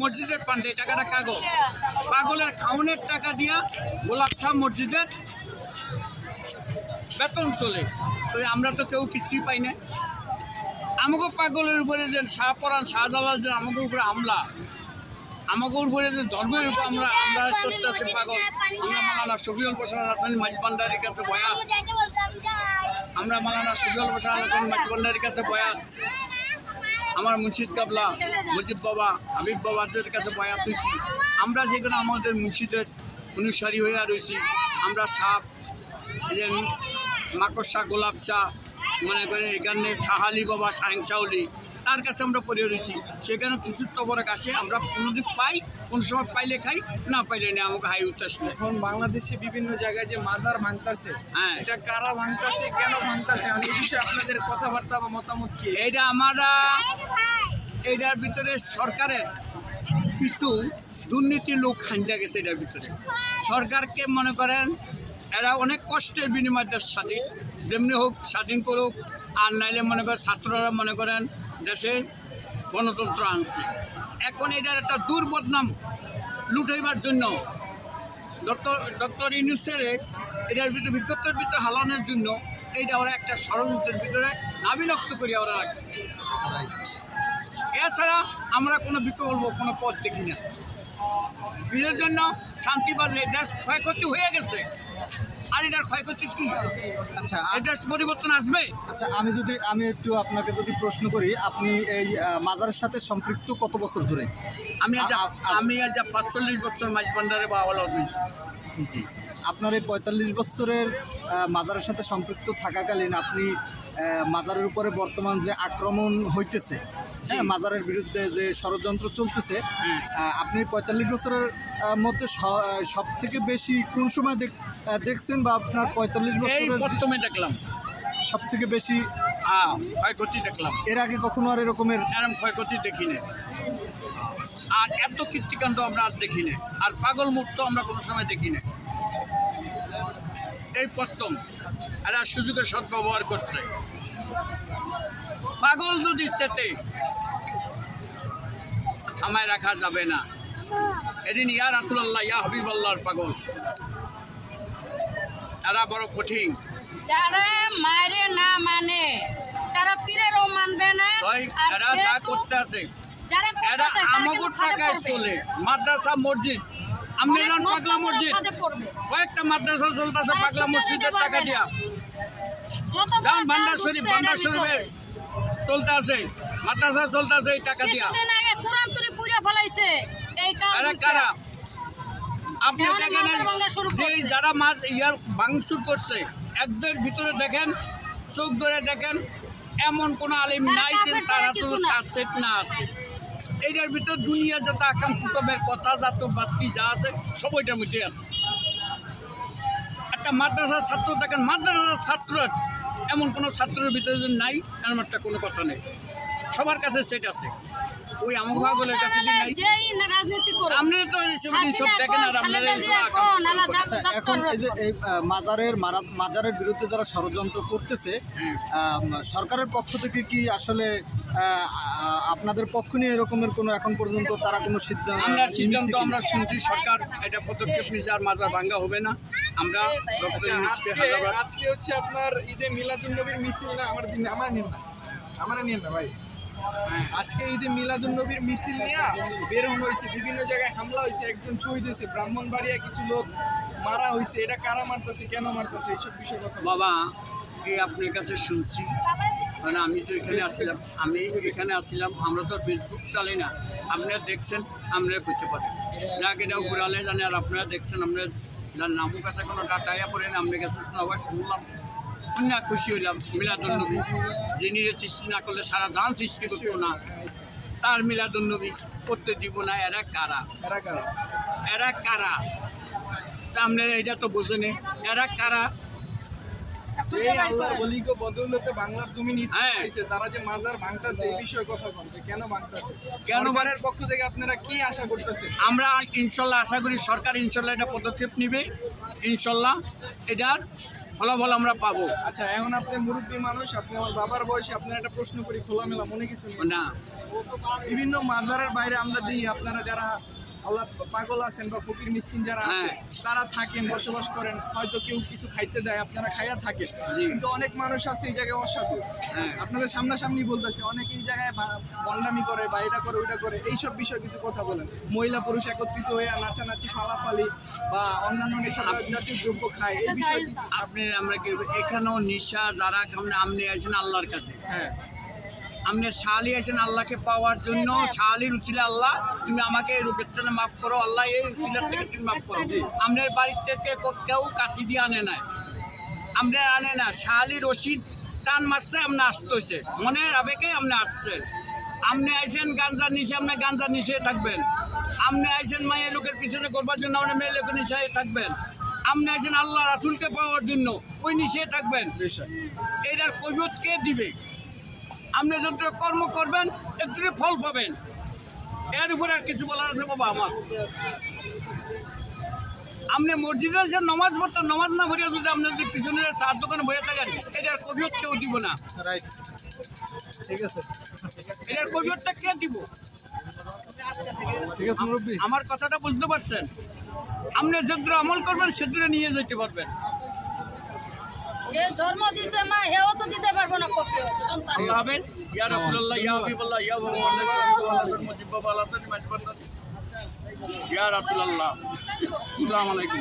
মসজিদের পান্ডে টাকাটা কাগজ। পাগলের খাওয়ানোর টাকা দিয়া গোলাপ শাহ মসজিদের বেতন চলে। তো আমরা তো কেউ কিছুই পাই না আমাকে পাগলের উপরে যে শাহ শাহপরান শাহজালাল যে আমাকে উপরে হামলা, আমাকে উপরে যে ধর্মের উপর আমরা আমরা করতেছি পাগল, আমরা মালানা শফিউল প্রসাদ হাসান মাঝ ভান্ডারের কাছে বয়া আমরা মালানা শফিউল প্রসাদ হাসান মাঝ ভান্ডারের কাছে বয়া আমার মুর্শিদ কাবলা মুজিব বাবা, হাবিব বাবাদের কাছে বয়াত হয়েছি আমরা যেখানে আমাদের মুর্শিদের অনুসারী হয়ে রয়েছি আমরা সাপ মাকড়সা, গোলাপ চা, মনে করে এখানে সাহালি বাবা, সাহেব তার কাছে আমরা পড়ে রয়েছি। সেখানে কিছু তবরক আসে আমরা কোনোদিন পাই কোন সময় পাইলে খাই না পাইলে না আমাকে হাই উত্তাস নেই। এখন বাংলাদেশে বিভিন্ন জায়গায় যে মাজার ভাঙতাছে হ্যাঁ। এটা কারা ভাঙতাছে কেন ভাঙতাছে? আর এই বিষয়ে আপনাদের কথাবার্তা বা মতামত কি? এইটা আমরা এইটার ভিতরে সরকারের কিছু দুর্নীতি লোক খাইতে গেছে এটার ভিতরে। সরকারকে মনে করেন এরা অনেক কষ্টের বিনিময় স্বাধীন। যেমনি হোক স্বাধীন করুক আর নাইলে মনে করেন ছাত্ররা মনে করেন দেশে গণতন্ত্র আনছে। এখন এটার একটা দুর্বদনাম লুটাইবার জন্য ডক্টর ডক্টর এটার ভিতরে বিজ্ঞপ্তির ভিতরে হালানোর জন্য এইটা ওরা একটা ষড়যন্ত্রের ভিতরে নাবিনক্ত করিয়া ওরা রাখছে। এছাড়া আমরা কোনো বিকল্প, কোনো পথ দেখি না। এর জন্য শান্তি বাজলে দেশ ক্ষয়ক্ষতি হয়ে গেছে। আর এটার ক্ষয়ক্ষতি কি? আচ্ছা দেশ পরিবর্তন আসবে? আচ্ছা আমি যদি আমি একটু আপনাকে যদি প্রশ্ন করি আপনি এই মাজারের সাথে সম্পৃক্ত কত বছর ধরে? আমি আমি আজ পাঁচচল্লিশ বছর মাঝ ভান্ডারে বা আওয়াল হয়েছি। জি। আপনার এই পঁয়তাল্লিশ বছরের আহ, মাজারের সাথে সম্পৃক্ত থাকাকালীন আপনি আহ, মাজারের উপরে বর্তমান যে আক্রমণ হইতেছে হ্যাঁ মাজারের বিরুদ্ধে যে ষড়যন্ত্র চলতেছে হ্যাঁ। আপনি পঁয়তাল্লিশ বছরের মধ্যে সব থেকে বেশি কোন সময় দেখ- দেখছেন বা আপনার পঁয়তাল্লিশ বছরের দেখলাম। সব থেকে বেশি হ্যাঁ ক্ষয়ক্ষতি দেখলাম। এর আগে কখনো আর এরকমের এরম ক্ষয়ক্ষতি দেখি না আর এত কীর্তিকাণ্ড আমরা আর দেখি না আর পাগল মুক্ত আমরা কোনো সময় দেখি না এই প্রথম এরা সুযোগের সদ্ব্যবহার করছে। পাগল যদি সেতে থামায় রাখা যাবে না। এদিন ইয়া রাসুলাল্লাহ ইয়া হবিবাল্লাহর পাগল। এরা বড় কঠিন। যারা মারে না মানে যারা পীরেরও মানবে না এরা যা করতে আছে এরা করতেছে তারা আমাগো কিন্তু ফাঁদে টাকায় চলে। মাদ্রাসা মসজিদ। পাগলা মসজিদ। কয়েকটা মাদ্রাসা চলতেছে পাগলা মসজিদের টাকা দিয়া না। যত যান ভান্ডার শরীফ ভান্ডার শরীফের চলতে আছে মাদ্রাসা চলতে আছে এই টাকা দিয়া। ফেলাইছে আপনি দেখেন যে যারা মাছ ইয়ার ভাঙচুর করছে একদের ভিতরে দেখেন চোখ ধরে দেখেন এমন কোন আলিম নাই যে তারা তো না। কাছেট না আছে। এইটার ভিতর দুনিয়া যত আকাম কুকমের কথা যত বাতি যা আছে সব ওইটার মধ্যে আছে। একটা মাদ্রাসার ছাত্র দেখেন মাদ্রাসার ছাত্র এমন কোনো ছাত্রের ভিতরে নাই এমন একটা কোনো কথা নেই। সবার কাছে সেট আছে। ওই ভাগলের কাছে যে নাই। যেই রাজনীতি করে আপনারা তো এইসব সব দেখেন আর আপনারা কুকম আচ্ছা এখন এই যে এই মাজারের মারা- মাজারের বিরুদ্ধে যারা ষড়যন্ত্র করতেছে হ্যাঁ। সরকারের পক্ষ থেকে কি আসলে আপনাদের পক্ষ নিয়ে এরকমের কোনো এখন পর্যন্ত তারা কোনো সিদ্ধান্ত আমরা সিদ্ধান্ত আমরা শুনছি সরকার এটা পদক্ষেপ নিচ্ছে আর মাজার ভাঙ্গা হবে না। আমরা আচ্ছা, আজকে হচ্ছে আপনার ঈদে মিলাদুন নবীর মিছিল না আমার দিন আমার নিন না আমার নিন না ভাই। আজকে ঈদে মিলাদুন নবীর মিছিল নিয়ে বের হয়েছে, বিভিন্ন জায়গায় হামলা হয়েছে, একজন শহীদ হয়েছে, ব্রাহ্মণবাড়িয়া কিছু লোক মারা হয়েছে, এটা কারা মারতেছে, কেন মারতেছে, এইসব বিষয় কথা বাবা, এই আপনার কাছে শুনছি। মানে আমি তো এখানে আসছিলাম আমি এখানে আসছিলাম আমরা তো ফেসবুক চালাই না। আপনারা দেখছেন, আপনারা করতে পারেন। যাকে এটা ঘুরালে জানে আর আপনারা দেখছেন, আপনারা যার নামও কাছে কোনো ডাটাইয়া পড়েন আপনার কাছে সবাই শুনলাম। শুনে খুশি হইলাম মিলাদুন্নবী যিনি রে সৃষ্টি না করলে সারা জান সৃষ্টি করতো না। তার মিলাদুন্নবী করতে দিব না এরা কারা? এরা কারা? তা আপনারা এটা তো বোঝেনি এরা কারা? আমরা ইনশাল্লাহ আশা করি সরকার ইনশাল্লাহ এটা পদক্ষেপ নিবে। ইনশাল্লাহ এটার ফলাফল আমরা পাবো। আচ্ছা এখন আপনি মুরব্বী মানুষ আপনি আমার বাবার বয়সে আপনার একটা প্রশ্ন করি খোলামেলা মনে কিছু না। বিভিন্ন মাজারের বাইরে আমরা দিই আপনারা যারা আল্লাহ পাগল আছেন বা ফকির মিসকিন যারা আছে হ্যাঁ। তারা থাকেন বসবাস করেন হয়তো কেউ কিছু খাইতে দেয় আপনারা খাইয়া থাকেন। কিন্তু অনেক মানুষ আছে এই জায়গায় অসাধু। হ্যাঁ। আপনাদের সামনাসামনি বলতেছে অনেক এই জায়গায় বন্ডামি করে বা এটা করে ওইটা করে এইসব বিষয়ে কিছু কথা বলেন। মহিলা পুরুষ একত্রিত হয়ে নাচানাচি ফালাফালি বা অন্যান্য নেশা জাতীয় দ্রব্য খায় এই বিষয়ে আপনি আমরা কি এখানেও নিশা যারা আপনি আপনি আছেন আল্লাহর কাছে। হ্যাঁ। আপনি শালি আছেন আল্লাহকে পাওয়ার জন্য। শালির উচিলে আল্লাহ তুমি আমাকে এই রোগের জন্য মাফ করো আল্লাহ এই উচিলের থেকে তুমি মাফ করো। আপনার বাড়ির থেকে ক- কেউ কাশি দিয়ে আনে নাই। আমরা আনে না শালি রশিদ টান মারছে আপনি আসতেছে মনের আবেগে আপনি আসছেন আপনি আইছেন গাঞ্জার নিচে আপনি গাঞ্জার নিচে থাকবেন। আপনি আইছেন মায়ের লোকের পিছনে করবার জন্য আপনি মেয়ে লোকের নিচে থাকবেন। আপনি আইছেন আল্লাহ রাসুলকে পাওয়ার জন্য ওই নিচে থাকবেন। এটার কৈফত কে দিবে? আপনি যত কর্ম করবেন জন্য ফল পাবেন। এর উপরে আর কিছু বলার আছে বাবা আমার। আপনি মসজিদে যে নমাজ পড়তেন নমাজ না ভরিয়া যদি আপনি যদি পিছনে চার দোকানে বসে থাকেন এটার কৈফত কেউ দিব না। রাইট ঠিক আছে। এটার কৈফতটা কে দিব? ঠিক আছে আমার কথাটা বুঝতে পারছেন? আপনি যেগুলো আমল করবেন সেগুলো নিয়ে যেতে পারবেন। যে ধর্ম দিছে মা হেও তো দিতে পারব না কখনো। সন্তান। হাফেজ। ইয়া রাসূলুল্লাহ, ইয়া হাবিবুল্লাহ, ইয়া মুহাম্মদ মুজিব বাবা আল্লাহ ইয়া রাসূলুল্লাহ। আসসালামু আলাইকুম।